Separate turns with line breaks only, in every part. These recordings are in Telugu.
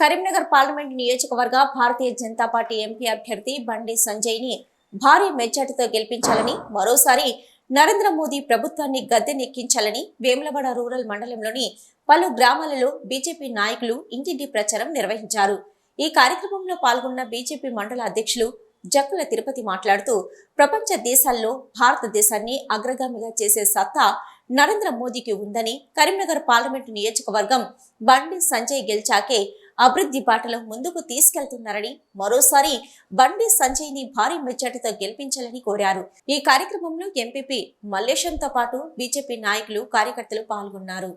కరీంనగర్ పార్లమెంట్ నియోజకవర్గ భారతీయ జనతా పార్టీ ఎంపీ అభ్యర్థి బండి సంజయ్ని భారీ మెజార్టీతో గెలిపించాలని మరోసారి నరేంద్ర మోదీ ప్రభుత్వాన్ని గద్దెనెక్కించాలని వేములవాడ రూరల్ మండలంలోని పలు గ్రామాలలో బీజేపీ నాయకులు ఇంటింటి ప్రచారం నిర్వహించారు. ఈ కార్యక్రమంలో పాల్గొన్న బీజేపీ మండల అధ్యక్షులు జక్కుల తిరుపతి మాట్లాడుతూ ప్రపంచ దేశాల్లో భారతదేశాన్ని అగ్రగామిగా చేసే సత్తా నరేంద్ర మోదీకి ఉందని కరీంనగర్ పార్లమెంటు నియోజకవర్గం బండి సంజయ్ గెలిచాకే అభివృద్ధి బాటలో ముందుకు తీసుకెళ్తున్నారని మరోసారి బండి సంజయ్ని భారీ మెజార్టీతో గెలిపించాలని కోరారు. ఈ కార్యక్రమంలో ఎంపీపీ మల్లేశంతో పాటు బీజేపీ నాయకులు కార్యకర్తలు పాల్గొన్నారు.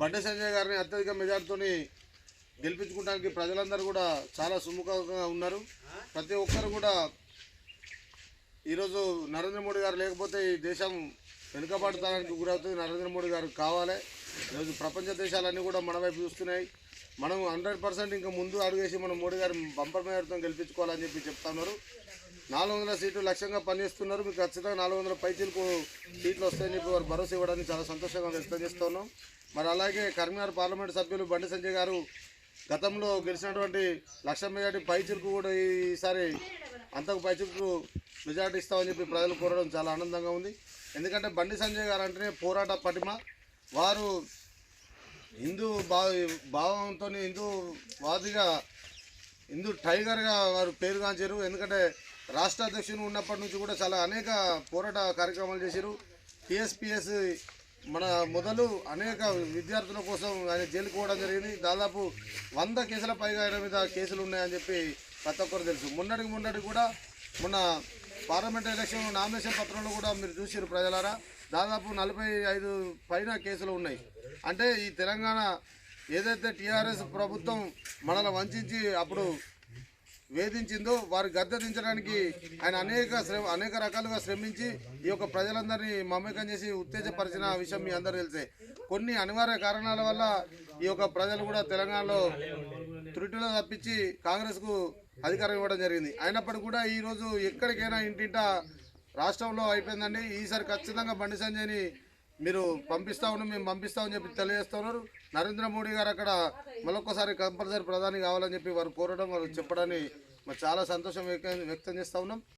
బండి సంజయ్ గారిని అత్యధిక మెజార్టీతో గెలిపించుకోవడానికి ప్రజలందరూ కూడా చాలా సుముఖంగా ఉన్నారు. ప్రతి ఒక్కరు కూడా ఈరోజు నరేంద్ర మోడీ గారు లేకపోతే ఈ దేశం వెనుకబడతానికి గురవుతుంది. నరేంద్ర మోడీ గారు కావాలి. ఈరోజు ప్రపంచ దేశాలన్నీ కూడా మన వైపు చూస్తున్నాయి. మనం హండ్రెడ్ పర్సెంట్ ఇంకా ముందు అడుగేసి మనం మోడీ గారు బంపర్ మేయర్తో గెలిపించుకోవాలని చెప్పి చెప్తున్నారు నాలుగు వందల సీట్లు లక్ష్యంగా పనిచేస్తున్నారు. మీకు ఖచ్చితంగా నాలుగు వందల పైచీలకు సీట్లు వస్తాయని చెప్పి వారు భరోసా ఇవ్వడానికి చాలా సంతోషంగా వ్యక్తం చేస్తున్నాం మరి అలాగే కరీంనగర్ పార్లమెంట్ సభ్యులు బండి సంజయ్ గారు గతంలో గెలిచినటువంటి లక్ష మెజార్టీ పైచిలకు కూడా ఈసారి అంతకు పైచిలకు మెజార్టీ ఇస్తామని చెప్పి ప్రజలు కోరడం చాలా ఆనందంగా ఉంది. ఎందుకంటే బండి సంజయ్ గారు అంటేనే పోరాట పటిమ. వారు హిందూ భావ భావంతో హిందూ వాదిగా హిందూ టైగర్గా వారు పేరుగాంచారు ఎందుకంటే రాష్ట్ర అధ్యక్షులు ఉన్నప్పటి నుంచి కూడా చాలా అనేక పోరాట కార్యక్రమాలు చేశారు. టీఎస్పిఎస్ మన మొదలు అనేక విద్యార్థుల కోసం ఆయన జైలుకు పోవడం జరిగింది. దాదాపు వంద కేసుల పైగా ఆయన మీద కేసులు ఉన్నాయని చెప్పి ప్రతి ఒక్కరు తెలుసు. మొన్నటికి మొన్నటికి కూడా మొన్న పార్లమెంట్ ఎలక్షన్ నామినేషన్ పత్రంలో కూడా మీరు చూసారు ప్రజలారా. దాదాపు నలభై ఐదు పైన కేసులు ఉన్నాయి. అంటే ఈ తెలంగాణ ఏదైతే టీఆర్ఎస్ ప్రభుత్వం మనల్ని వంచి అప్పుడు వేధించిందో వారి గద్దె దించడానికి ఆయన అనేక శ్రమ అనేక రకాలుగా శ్రమించి ఈ యొక్క ప్రజలందరినీ మమేకం చేసి ఉత్తేజపరిచిన విషయం మీ అందరూ తెలిసే. కొన్ని అనివార్య కారణాల వల్ల ఈ యొక్క ప్రజలు కూడా తెలంగాణలో త్రుటిలో తప్పించి కాంగ్రెస్కు అధికారం ఇవ్వడం జరిగింది. అయినప్పటికీ కూడా ఈరోజు ఎక్కడికైనా ఇంటింట రాష్ట్రంలో అయిపోయిందండి. ఈసారి ఖచ్చితంగా బండి సంజయ్ని మీరు పంపిస్తా ఉన్నాం మేము పంపిస్తామని చెప్పి తెలియజేస్తున్నారు. నరేంద్ర మోడీ గారు అక్కడ మరొకసారి కంపల్సరీ ప్రధాని కావాలని చెప్పి వారు కోరడం వారు చెప్పడాన్ని మరి చాలా సంతోషం వ్యక్తం వ్యక్తం చేస్తూ ఉన్నాం.